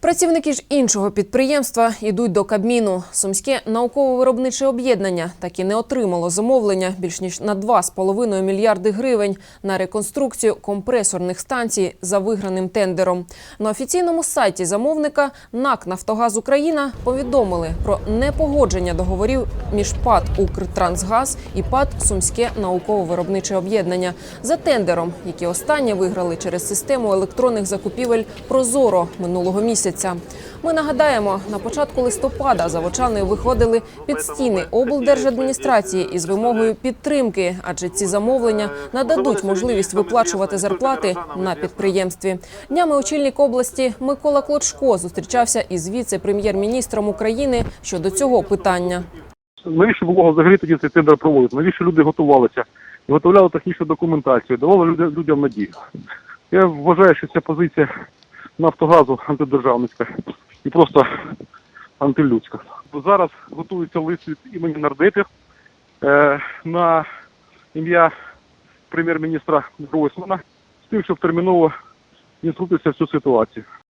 Працівники ж іншого підприємства йдуть до Кабміну. Сумське науково-виробниче об'єднання так і не отримало замовлення більш ніж на 2,5 мільярди гривень на реконструкцію компресорних станцій за виграним тендером. На офіційному сайті замовника НАК «Нафтогаз Україна» повідомили про непогодження договорів між ПАД «Укртрансгаз» і ПАД «Сумське науково-виробниче об'єднання» за тендером, які останні виграли через систему електронних закупівель «Прозоро» минулого місяця. Ми нагадаємо, на початку листопада заводчани виходили під стіни облдержадміністрації із вимогою підтримки, адже ці замовлення нададуть можливість виплачувати зарплати на підприємстві. Днями очільник області Микола Клочко зустрічався із віце-прем'єр-міністром України щодо цього питання. Навіщо було взагалі тоді цей тендер проводити? Навіщо люди готувалися? Виготовляли технічну документацію, давали людям надію. Я вважаю, що ця позиція Нафтогазу антидержавницька і просто антилюдська. Зараз готується лист від імені нардепів е, на ім'я прем'єр-міністра Гройсмана з тим, щоб терміново інструкція цю ситуацію.